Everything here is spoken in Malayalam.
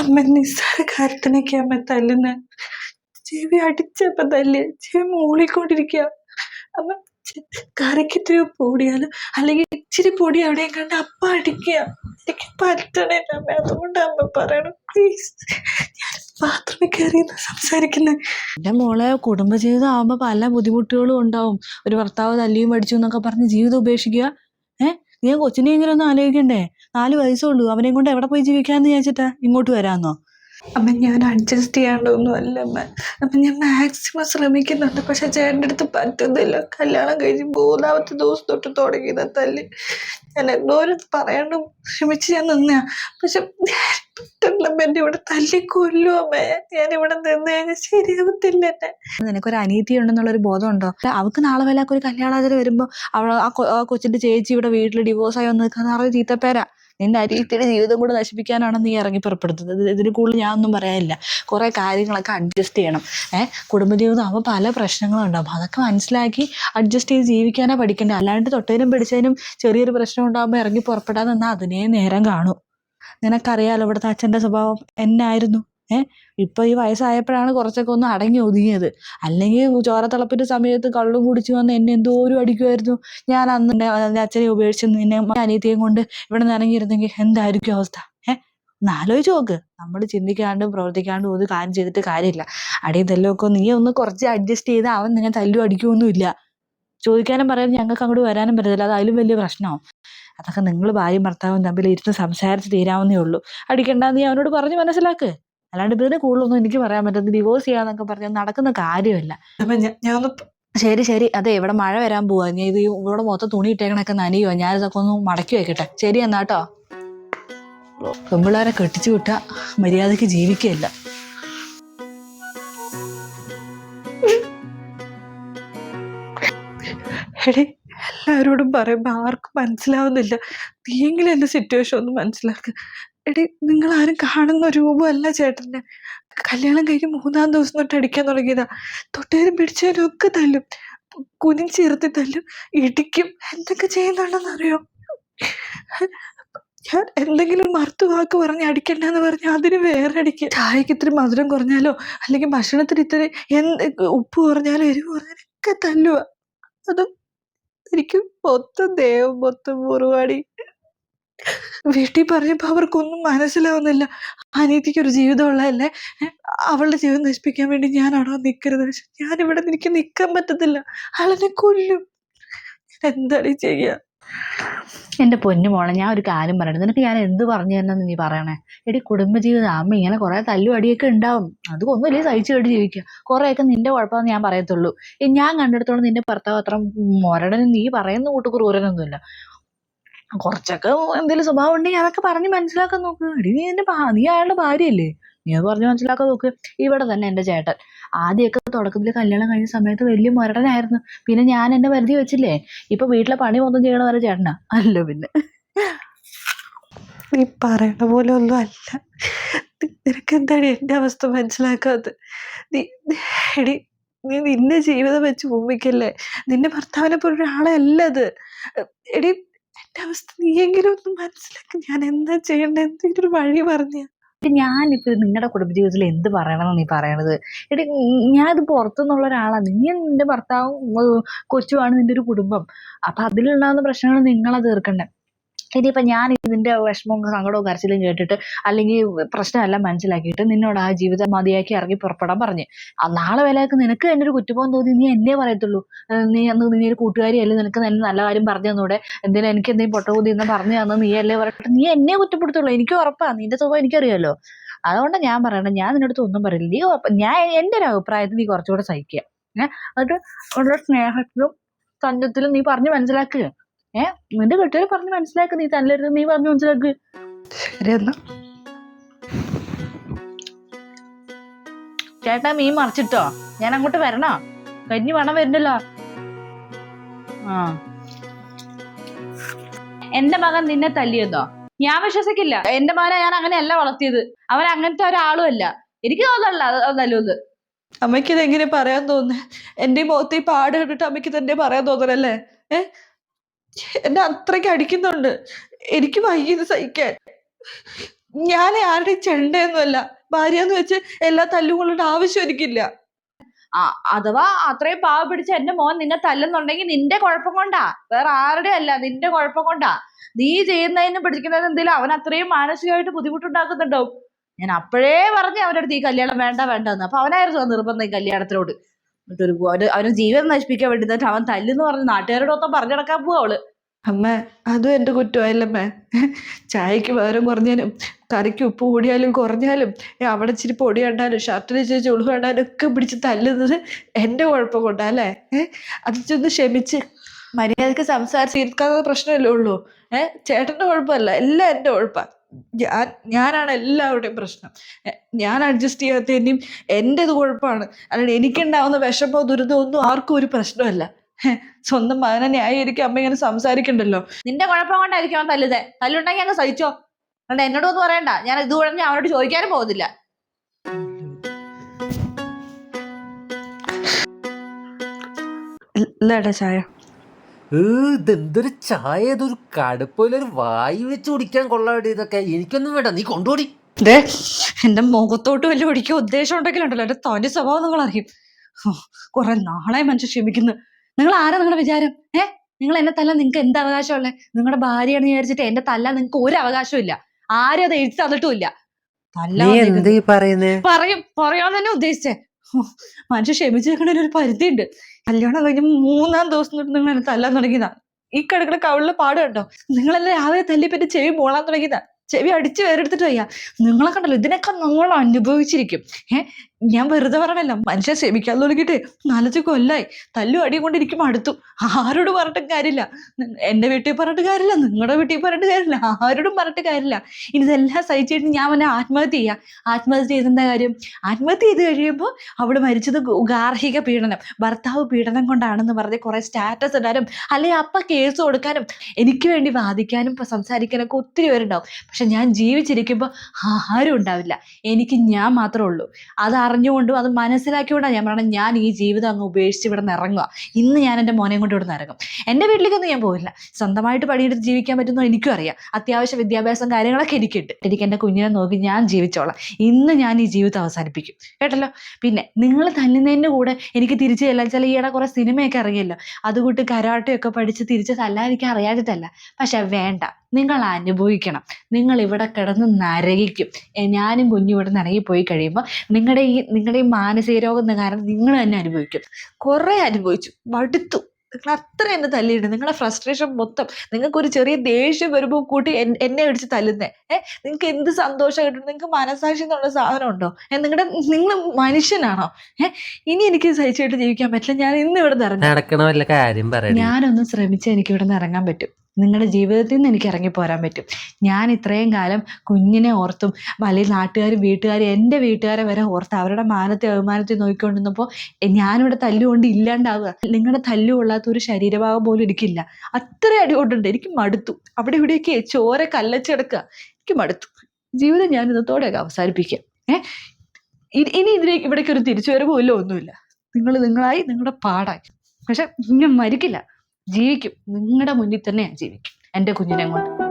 അമ്മ നിസ്സാര കാര്യത്തിനൊക്കെ അമ്മ തല്ലുന്ന. ചെവി അടിച്ചപ്പ തല്ല്. ചെവി മൂളിക്കൊണ്ടിരിക്കുക അമ്മ കറിക്കെത്രയോ പൊടിയാലും? അല്ലെങ്കിൽ ഇച്ചിരി പൊടി അവിടെയും കണ്ട് അപ്പ അടിക്കുക എനിക്ക് പറ്റണില്ല അമ്മ. അതുകൊണ്ട് അമ്മ പറയണം പ്ലീസ് ഞാൻ ബാത്റൂമിൽ സംസാരിക്കുന്നത് എന്റെ മോളെ കുടുംബജീവിതം ആകുമ്പോൾ പല ബുദ്ധിമുട്ടുകളും ഉണ്ടാവും. ഒരു ഭർത്താവ് തല്ലിയും പഠിച്ചു എന്നൊക്കെ പറഞ്ഞ് ജീവിതം ഉപേക്ഷിക്കുക ഏഹ് നീ കൊച്ചിനെങ്കിലും ഒന്ന് ആലോചിക്കണ്ടേ? നാല് വയസ്സുള്ളൂ. അവനെയും കൊണ്ട് എവിടെ പോയി ജീവിക്കാന്ന് വിചാരിച്ചിട്ടാ ഇങ്ങോട്ട് വരാന്നോ? അമ്മ ഞാൻ അഡ്ജസ്റ്റ് ചെയ്യാണ്ടൊന്നുമല്ല അമ്മ. അപ്പൊ ഞാൻ മാക്സിമം ശ്രമിക്കുന്നുണ്ട്. പക്ഷെ ചേട്ടന്റെ അടുത്ത് പറ്റുന്നില്ല. കല്യാണം കഴിഞ്ഞ് മൂന്നാമത്തെ ദിവസം തൊട്ട് തുടങ്ങിയത് തല്ലി. ഞാൻ എന്തോരം പറയാണ്ടും ശ്രമിച്ച് ഞാൻ നിന്നാ പക്ഷെ പറ്റുന്നില്ല എന്നെ ഇവിടെ തല്ലി കൊല്ലു അമ്മ. ഞാൻ ഇവിടെ നിന്ന് കഴിഞ്ഞാൽ ശരിയാവത്തില്ല എന്നെ. നിനക്കൊരു അനീതി ഉണ്ടെന്നുള്ളൊരു ബോധം ഉണ്ടോ അവൾക്ക് നാളെ വല്ല ഒരു കല്യാണാചാരം വരുമ്പോൾ അവൾ ആ കൊച്ചിന്റെ ചേച്ചി ഇവിടെ വീട്ടിൽ ഡിവോഴ്സായി വന്ന് നിൽക്കുന്ന അറിയ ചീത്തപ്പേരാ. നിന്റെ അരിയത്തിന്റെ ജീവിതം കൂടെ നശിപ്പിക്കാനാണ് നീ ഇറങ്ങി പുറപ്പെടുന്നത്. ഇത് ഇതിന് കൂടുതൽ ഞാനൊന്നും പറയാനില്ല. കുറേ കാര്യങ്ങളൊക്കെ അഡ്ജസ്റ്റ് ചെയ്യണം. ഏഹ് കുടുംബജീവിതം ആകുമ്പോൾ പല പ്രശ്നങ്ങളും ഉണ്ടാവും അതൊക്കെ മനസ്സിലാക്കി അഡ്ജസ്റ്റ് ചെയ്ത് ജീവിക്കാനാണ് പഠിക്കേണ്ടത് അല്ലാണ്ട് തൊട്ടതിനും പിടിച്ചതിനും ചെറിയൊരു പ്രശ്നം ഉണ്ടാകുമ്പോൾ ഇറങ്ങി പുറപ്പെടാതെന്നാൽ അതിനേ നേരം കാണും. നിനക്കറിയാലോ ഇവിടുത്തെ അച്ഛന്റെ സ്വഭാവം എന്നായിരുന്നു? ഏഹ് ഇപ്പൊ ഈ വയസ്സായപ്പോഴാണ് കുറച്ചൊക്കെ ഒന്ന് അടങ്ങി ഒതുങ്ങിയത്. അല്ലെങ്കിൽ ചോരത്തിളപ്പിന്റെ സമയത്ത് കള്ളും കുടിച്ചു വന്ന് എന്നെ എന്തോരം അടിക്കുമായിരുന്നു ഞാൻ അന്ന് എന്റെ അച്ഛനെ ഉപേക്ഷിച്ച് നിന്നെ അനിയത്തിയും കൊണ്ട് ഇവിടെ നിന്ന് ഇറങ്ങിയിരുന്നെങ്കിൽ എന്തായിരിക്കും അവസ്ഥ? ഏഹ് ഒന്ന് ആലോചിച്ച് നോക്ക്. നമ്മൾ ചിന്തിക്കാണ്ടും പ്രവർത്തിക്കാണ്ടും ഒരു കാര്യം ചെയ്തിട്ട് കാര്യമില്ല. അടിയും തല്ലുമൊക്കെ നീ ഒന്ന് കുറച്ച് അഡ്ജസ്റ്റ് ചെയ്ത് അവൻ നിന്നെ തല്ലും അടിക്കുമൊന്നുമില്ല ചോദിക്കാനും പറയാനും ഞങ്ങൾക്ക് അങ്ങോട്ട് വരാനും പറ്റത്തില്ല. അത് അതിലും വലിയ പ്രശ്നമാവും. അതൊക്കെ നിങ്ങൾ ഭാര്യയും ഭർത്താവും തമ്മിൽ ഇരുന്ന് സംസാരിച്ച് തീരാവുന്നേ ഉള്ളൂ. അടിക്കണ്ടെന്ന് നീ അവനോട് പറഞ്ഞ് മനസ്സിലാക്ക്. അല്ലാണ്ട് ഇതിന് കൂടുതലൊന്നും എനിക്ക് പറയാൻ പറ്റുന്നത് ഡിവോഴ്സ് ചെയ്യാന്നൊക്കെ പറഞ്ഞാൽ നടക്കുന്ന കാര്യമല്ല. ഞാനൊന്ന് ശരി ശരി. അതെ ഇവിടെ മഴ വരാൻ പോവാ. ഞാൻ ഇത് ഇവിടെ മൊത്തം തുണി ഇട്ടേക്കണൊക്കെ നനിയോ ഞാൻ ഇതൊക്കെ ഒന്ന് മടക്കി വെക്കട്ടെ. ശരി എന്നാ കേട്ടോ പെമ്പിള്ളേരെ കെട്ടിച്ചു വിട്ട മര്യാദയ്ക്ക് ജീവിക്കുകയല്ല. എടി എല്ലാവരോടും പറയുമ്പോൾ ആർക്കും മനസ്സിലാവുന്നില്ല. നീയെങ്കിലും എന്റെ സിറ്റുവേഷൻ ഒന്ന് മനസ്സിലാക്കുക എടി നിങ്ങൾ ആരും കാണുന്ന രൂപമല്ല ചേട്ടന്റെ കല്യാണം കഴിഞ്ഞ് മൂന്നാം ദിവസം തൊട്ട് അടിക്കാൻ തുടങ്ങിയതാ. തൊട്ടേരും പിടിച്ചാലൊക്കെ ഒക്കെ തല്ലും. കുനിച്ചിരുത്തി തല്ലും ഇടിക്കും. എന്തൊക്കെ ചെയ്യുന്നുണ്ടെന്ന് അറിയോ ഞാൻ എന്തെങ്കിലും മറുത്തു വാക്ക് പറഞ്ഞ് അടിക്കണ്ടെന്ന് പറഞ്ഞാൽ അതിന് വേറെ അടിക്കും. ചായക്ക് ഇത്ര മധുരം കുറഞ്ഞാലോ? അല്ലെങ്കിൽ ഭക്ഷണത്തിന് ഇത്തിരി എന്ത് ഉപ്പ് കുറഞ്ഞാലോ എരിവ് കുറഞ്ഞാലോ ഒക്കെ തല്ലുക അതും എനിക്ക് മൊത്തം ദേവം മൊത്തം മുറുവാടി. വീട്ടിൽ പറഞ്ഞപ്പോൾ അവർക്കൊന്നും മനസ്സിലാവുന്നില്ല. അനീതിക്ക് ഒരു ജീവിതമുള്ളതല്ലേ അവളുടെ ജീവിതം നശിപ്പിക്കാൻ വേണ്ടി ഞാൻ ഞാനാണോ നിൽക്കരുത് പക്ഷെ ഇവിടെ എനിക്ക് നിൽക്കാൻ പറ്റത്തില്ല. ആളെന്നെ കൊല്ലും. എന്താണ് ചെയ്യുക എന്റെ പൊന്നു മോളെ ഞാൻ ഒരു കാര്യം പറയട്ടെ. നിനക്ക് ഞാൻ എന്ത് പറഞ്ഞു തന്നെന്ന് നീ പറയണേ? എടി കുടുംബജീവിതം അമ്മ ഇങ്ങനെ കുറേ തല്ലു അടിയൊക്കെ ഉണ്ടാവും. അതൊന്നുമില്ലേ സഹിച്ചു കേട്ട് ജീവിക്കുക കുറേയൊക്കെ നിന്റെ കുഴപ്പമെന്ന് ഞാൻ പറയത്തുള്ളൂ. ഞാൻ കണ്ടെടുത്തോളം നിന്റെ ഭർത്താവ് അത്ര മൊരടനും നീ പറയുന്ന കൂട്ട് ക്രൂരനൊന്നുമില്ല കുറച്ചൊക്കെ എന്തെങ്കിലും സ്വഭാവം ഉണ്ടെങ്കിൽ അതൊക്കെ പറഞ്ഞ് മനസ്സിലാക്കാൻ നോക്ക്. എടി നീ എന്റെ ഭാ- നീ അയാളുടെ ഭാര്യയല്ലേ? നീ അത് പറഞ്ഞ് മനസ്സിലാക്കാൻ നോക്ക്. ഇവിടെ തന്നെ എന്റെ ചേട്ടൻ. ആദ്യമൊക്കെ തുടക്കത്തിൽ കല്യാണം കഴിഞ്ഞ സമയത്ത് വലിയ മുരടനായിരുന്നു പിന്നെ ഞാൻ എന്നെ പരിധി വെച്ചില്ലേ? ഇപ്പൊ വീട്ടിലെ പണി മൊത്തം ചെയ്യണ വരെ ചേട്ടനാ. അല്ല പിന്നെ. നീ പറയണ പോലെ ഒന്നും അല്ല. നി- നിനക്ക് എന്താണ് എന്റെ അവസ്ഥ മനസ്സിലാക്കാത്തത്? നീ എടി നീ നിന്റെ ജീവിതം വെച്ച് ഭൂമിക്കല്ലേ നിന്റെ ഭർത്താവിനെ പോലെ ഒരാളെ അല്ല അത് എടി എന്റെ അവസ്ഥ നീയെങ്കിലും ഒന്ന് മനസ്സിലാക്കി. ഞാൻ എന്താ ചെയ്യണ്ടേ എന്തെങ്കിലും ഒരു വഴി പറഞ്ഞ. ഞാനിപ്പോ നിങ്ങളുടെ കുടുംബജീവിതത്തിൽ എന്ത് പറയണമെന്ന് നീ പറയണത്? എടി ഞാനിത് പുറത്തുനിന്നുള്ള ഒരാളാണ് നീ നിന്റെ ഭർത്താവും കൊച്ചുമാണ് നിന്റെ ഒരു കുടുംബം. അപ്പൊ അതിലുണ്ടാകുന്ന പ്രശ്നങ്ങൾ നിങ്ങളെ തീർക്കണ്ടേ? ഇനിയിപ്പോ ഞാൻ ഇതിന്റെ വിഷമവും സങ്കടവും കരച്ചിലും കേട്ടിട്ട് അല്ലെങ്കിൽ പ്രശ്നമെല്ലാം മനസ്സിലാക്കിയിട്ട് നിന്നോട് ആ ജീവിതം മതിയാക്കി ഇറങ്ങി പുറപ്പെടാൻ പറഞ്ഞ്. ആ നാളെ വിലയൊക്കെ നിനക്ക് എന്നെ ഒരു കുറ്റബോധം തോന്നി. നീ എന്നെ പറയത്തുള്ളൂ. നീ അന്ന് നീ ഒരു കൂട്ടുകാരിയല്ലേ? നിനക്ക് നല്ല നല്ല കാര്യം പറഞ്ഞു തന്നൂടെ? എന്തിനാ എനിക്ക് എന്തെങ്കിലും പൊട്ടബുദ്ധി എന്ന് പറഞ്ഞു തന്നു നീ അല്ലേ പറഞ്ഞിട്ട് നീ എന്നെ കുറ്റപ്പെടുത്തുള്ളൂ. എനിക്ക് ഉറപ്പാ. നിന്റെ സ്വഭാവം എനിക്കറിയാലോ. അതുകൊണ്ട് ഞാൻ പറയണം ഞാൻ നിന്നോട് ഒന്നും പറയില്ല. നീ ഞാൻ എന്റെ ഒരു അഭിപ്രായത്തിൽ നീ കുറച്ചുകൂടെ സഹിക്കുക. ഏഹ് എന്നിട്ട് ഉള്ള സ്നേഹത്തിലും തഞ്ചത്തിലും നീ പറഞ്ഞു മനസ്സിലാക്കുക. ഏഹ് നിന്റെ കെട്ടിയാൽ പറഞ്ഞ് മനസ്സിലാക്കി. നീ തല്ലരുത് നീ പറഞ്ഞു മനസ്സിലാക്ക്. ശരി എന്നാ ചേട്ടാ മീൻ മറിച്ചിട്ടോ? ഞാൻ അങ്ങോട്ട് വരണോ? കഞ്ഞി വേണം വരുന്നല്ലോ ആ. എന്റെ മകൻ നിന്നെ തല്ലിയെന്നോ? ഞാൻ വിശ്വസിക്കില്ല. എന്റെ മകനെ ഞാൻ അങ്ങനെയല്ല വളർത്തിയത്. അവൻ അങ്ങനത്തെ ഒരാളും അല്ല. എനിക്ക് തോന്നല്ല ഇത് അമ്മയ്ക്ക് ഇതെങ്ങനെ പറയാൻ തോന്നുന്നേ? എന്റെ മുഖത്ത് ഈ പാട് കണ്ടിട്ട് അമ്മയ്ക്ക് തന്നെ പറയാൻ തോന്നണല്ലേ ഏ? എന്നെ അത്രയ്ക്ക് അടിക്കുന്നുണ്ട്. എനിക്ക് വൈകിയത് സഹിക്കാൻ. ഞാൻ ആരുടെ ചെണ്ടയൊന്നുമല്ല. ഭാര്യ എന്ന് വെച്ച് എല്ലാ തല്ലും കൊള്ളേണ്ട ആവശ്യം എനിക്കില്ല. അഥവാ അത്രയും പാവ പിടിച്ച എന്റെ മോൻ നിന്നെ തല്ലുന്നുണ്ടെങ്കിൽ നിന്റെ കുഴപ്പം കൊണ്ടാ. വേറെ ആരുടെ അല്ല നിന്റെ കുഴപ്പം കൊണ്ടാ. നീ ചെയ്യുന്നതിനും പിടിക്കുന്നതിനും എന്തെങ്കിലും അവൻ അത്രയും മാനസികമായിട്ട് ബുദ്ധിമുട്ടുണ്ടാക്കുന്നുണ്ടാവും. ഞാൻ അപ്പോഴേ പറഞ്ഞു അവന്റെ ഈ കല്യാണം വേണ്ട വേണ്ടെന്ന്. അപ്പൊ അവനായിരുന്നു നിർബന്ധം ഈ കല്യാണത്തിനോട്. എന്നിട്ടൊരു അവന് അവന് ജീവൻ നശിപ്പിക്കാൻ വേണ്ടി എന്നിട്ട് അവൻ തല്ലെന്ന് പറഞ്ഞ് നാട്ടുകാരോടൊപ്പം പറഞ്ഞു നടക്കാൻ പോവാ അവൾ. അമ്മ അതും എന്റെ കുറ്റമായില്ലമ്മേ. ചായക്ക് വേറെ കുറഞ്ഞാലും കറിക്ക് ഉപ്പ് കൂടിയാലും കുറഞ്ഞാലും അവിടെ ഇച്ചിരി പൊടി കണ്ടാലും ഷർട്ടിൽ ഇച്ചിരി ചുളു കണ്ടാലും ഒക്കെ പിടിച്ച് തല്ലുന്നത് എന്റെ കുഴപ്പം കൊണ്ടാ അല്ലേ? ഏഹ് അത് ചെന്ന് ക്ഷമിച്ച്. മര്യാദയ്ക്ക് സംസാരിച്ച് തീർക്കാത്ത പ്രശ്നമല്ലേ ഉള്ളൂ. ഏഹ് ചേട്ടന്റെ കുഴപ്പമല്ല എല്ലാം എന്റെ കുഴപ്പമാണ് ഞാൻ ഞാനാണ് എല്ലാവരുടെയും പ്രശ്നം. ഞാൻ അഡ്ജസ്റ്റ് ചെയ്യാത്തതിന്റെയും എന്റെത് കുഴപ്പമാണ്. അല്ലാണ്ട് എനിക്കുണ്ടാവുന്ന വിഷമോ ദുരിതമോ ഒന്നും ആർക്കും ഒരു പ്രശ്നമല്ല. സ്വന്തം മകനെ ന്യായീകരിക്കും അമ്മ ഇങ്ങനെ സംസാരിക്കണ്ടല്ലോ? നിന്റെ കുഴപ്പം കൊണ്ടായിരിക്കും അവൻ തല്ലുതേ തല്ലുണ്ടെങ്കിൽ അങ്ങ് സഹിച്ചോ. അല്ല എന്നോട് ഒന്നും പറയണ്ട. ഞാൻ ഇത് ഞാൻ അവനോട് ചോദിക്കാനും പോകുന്നില്ല. ഇല്ലടാ ചായ. ഇതെന്തൊരു ചായ? ഇതൊരു കടുപ്പിലൊരു വായി വെച്ച് കുടിക്കാൻ കൊള്ളാടി ഇതൊക്കെ. എനിക്കൊന്നും വേണ്ട നീ കൊണ്ടുപോടി. ദേ എന്റെ മുഖത്തോട്ട് വലിയ ഒടിക്കാൻ ഉദ്ദേശം ഉണ്ടെങ്കിലുണ്ടല്ലോ. എന്റെ തനി സ്വഭാവം നിങ്ങൾ അറിയും. കുറെ നാളെ മനുഷ്യ ക്ഷമിക്കുന്നു. നിങ്ങൾ ആരാ നിങ്ങളുടെ വിചാരം? ഏ നിങ്ങൾ എന്നെ തല്ലാൻ നിങ്ങൾക്ക് എന്ത് അവകാശമുള്ളത് നിങ്ങളുടെ ഭാര്യയാണെന്ന് വിചാരിച്ചിട്ട് എന്റെ തല്ലാൻ നിങ്ങൾക്ക് ഒരു അവകാശവും ഇല്ല. ആരും അത് എഴുതി തന്നിട്ടും ഇല്ല. തല്ലാൻ നീ വന്നേക്കുന്നു. എന്താ ഈ പറയുന്നേ? പറയും പറയാൻ തന്നെ ഉദ്ദേശിച്ചേ. ഹോ, മനുഷ്യൻ ക്ഷമിച്ചു പരിധി ഒരു പരിധിയുണ്ട്. കല്യാണം കഴിഞ്ഞ് മൂന്നാം ദിവസം തൊട്ട് നിങ്ങൾ തല്ലാൻ തുടങ്ങിയതാ. ഈ കിടക്കുന്ന കവിളിൽ പാട് കണ്ടോ? നിങ്ങളെല്ലാം രാവിലെ തല്ലിപ്പറ്റി ചെവി പോളാൻ തുടങ്ങിയതാ. ചെവി അടിച്ച് വേറെടുത്തിട്ട് വയ്യ. നിങ്ങളെ കണ്ടല്ലോ ഇതിനൊക്കെ നിങ്ങൾ അനുഭവിച്ചിരിക്കും. ഏ? ഞാൻ വെറുതെ പറഞ്ഞല്ല മനുഷ്യൻ ക്ഷമിക്കാൻ തുടങ്ങിയിട്ട് നാലഞ്ച് കൊല്ലായി. തല്ലു അടി കൊണ്ടിരിക്കും അടുത്തു. ആരോട് പറഞ്ഞിട്ട് കാര്യമില്ല. എന്റെ വീട്ടിൽ പറഞ്ഞിട്ട് കാര്യമില്ല നിങ്ങളുടെ വീട്ടിൽ പറഞ്ഞിട്ട് കാര്യമില്ല ആരോടും പറഞ്ഞിട്ട് കാര്യമില്ല. ഇനി ഇതെല്ലാം സഹിച്ചിട്ട് ഞാൻ അവനെ ആത്മഹത്യ ചെയ്യാം. ആത്മഹത്യ ചെയ്തെന്താ കാര്യം? ആത്മഹത്യ ചെയ്ത് കഴിയുമ്പോൾ അവൾ മരിച്ചത് ഗാർഹിക പീഡനം. ഭർത്താവ് പീഡനം കൊണ്ടാണെന്ന് പറഞ്ഞ് കുറേ സ്റ്റാറ്റസ് ഇടാനും അല്ലെങ്കിൽ അപ്പ കേസ് കൊടുക്കാനും എനിക്ക് വേണ്ടി വാദിക്കാനും സംസാരിക്കാനൊക്കെ ഒത്തിരി പേരുണ്ടാവും. പക്ഷെ ഞാൻ ജീവിച്ചിരിക്കുമ്പോൾ ആരും ഉണ്ടാവില്ല. എനിക്ക് ഞാൻ മാത്രമേ ഉള്ളൂ. അത് അറിഞ്ഞുകൊണ്ടും അത് മനസ്സിലാക്കിക്കൊണ്ടാണ് ഞാൻ പറയണത്. ഞാൻ ഈ ജീവിതം അങ്ങ് ഉപേക്ഷിച്ച് ഇവിടെ നിന്ന് ഇറങ്ങുക. ഇന്ന് ഞാൻ എന്റെ മോനെ കൊണ്ട് ഇവിടെ നിന്ന് ഇറങ്ങും. എന്റെ വീട്ടിലേക്കൊന്നും ഞാൻ പോയില്ല സ്വന്തമായിട്ട് പണിയെടുത്ത് ജീവിക്കാൻ പറ്റുന്ന എനിക്കും അറിയാം. അത്യാവശ്യം വിദ്യാഭ്യാസം കാര്യങ്ങളൊക്കെ എനിക്കുണ്ട്. എനിക്ക് എന്റെ കുഞ്ഞിനെ നോക്കി ഞാൻ ജീവിച്ചോളാം. ഇന്ന് ഞാൻ ഈ ജീവിതം അവസാനിപ്പിക്കും. കേട്ടല്ലോ? പിന്നെ നിങ്ങൾ തല്ലുന്നതിന്റെ കൂടെ എനിക്ക് തിരിച്ച് ചെല്ലാൻ ചില ഈയിടെ കുറേ സിനിമയൊക്കെ ഇറങ്ങിയല്ലോ. അതുകൂട്ട് കരാട്ടയൊക്കെ പഠിച്ച് തിരിച്ച് തല്ലാതിരിക്കാൻ അറിയാതിട്ടല്ല പക്ഷെ വേണ്ട. നിങ്ങൾ അനുഭവിക്കണം. നിങ്ങൾ ഇവിടെ കിടന്ന് നരകിക്കും. ഞാനും കുഞ്ഞു ഇവിടെ നിന്ന് ഇറങ്ങിപ്പോയി കഴിയുമ്പോൾ നിങ്ങളുടെ നിങ്ങളുടെ ഈ മാനസിക രോഗം കാരണം നിങ്ങൾ തന്നെ അനുഭവിക്കും. കുറേ അനുഭവിച്ചു. മടുത്തു. നിങ്ങൾ അത്ര എന്നെ തല്ലിയിട്ടുണ്ട്. നിങ്ങളുടെ ഫ്രസ്ട്രേഷൻ മൊത്തം. നിങ്ങൾക്ക് ഒരു ചെറിയ ദേഷ്യം വരുമ്പോൾ കൂട്ടി എന്നെ അടിച്ച് തല്ലുന്നേ. ഏഹ് നിങ്ങൾക്ക് എന്ത് സന്തോഷം കിട്ടും? നിങ്ങൾക്ക് മനസാക്ഷി എന്നുള്ള സാധനം ഉണ്ടോ? ഏഹ് നിങ്ങളുടെ നിങ്ങൾ മനുഷ്യനാണോ? ഏഹ് ഇനി എനിക്ക് സഹിച്ചായിട്ട് ജീവിക്കാൻ പറ്റില്ല. ഞാൻ ഇന്ന് ഇവിടെ നിന്ന് ഇറങ്ങാം. നടക്കണ വല്ല കാര്യം പറയാം ഞാനൊന്ന് ശ്രമിച്ചാൽ എനിക്ക് ഇവിടെ നിന്ന് ഇറങ്ങാൻ പറ്റും. നിങ്ങളുടെ ജീവിതത്തിൽ നിന്ന് എനിക്ക് ഇറങ്ങി പോരാൻ പറ്റും. ഞാൻ ഇത്രയും കാലം കുഞ്ഞിനെ ഓർത്തും വലിയ നാട്ടുകാരും വീട്ടുകാരും എന്റെ വീട്ടുകാരെ വരെ ഓർത്ത് അവരുടെ മാനത്തെ അഭിമാനത്തെ നോക്കിക്കൊണ്ടിരുന്നപ്പോൾ ഞാനിവിടെ തല്ലുകൊണ്ട് ഇല്ലാണ്ടാവുക. നിങ്ങളുടെ തല്ലു കൊള്ളാത്ത ഒരു ശരീരഭാഗം പോലും എനിക്കില്ല. അത്ര അടികൊണ്ടുണ്ട്. എനിക്ക് മടുത്തു. അവിടെ ഇവിടെയൊക്കെ ചോര കല്ലച്ചെടുക്കുക. എനിക്ക് മടുത്തു. ജീവിതം ഞാൻ ഇന്നത്തോടെയൊക്കെ അവസാനിപ്പിക്കാം. ഏഹ് ഇനി ഇനി ഇതിലേക്ക് ഇവിടേക്ക് ഒരു തിരിച്ചുവരവും ഇല്ല ഒന്നുമില്ല. നിങ്ങൾ നിങ്ങളായി നിങ്ങളുടെ പാടായി. പക്ഷെ ഞാൻ മരിക്കില്ല. ജീവിക്കും. നിങ്ങളുടെ മുന്നിൽ തന്നെ ജീവിക്കും. എന്റെ കുഞ്ഞിനെ കൊണ്ട്.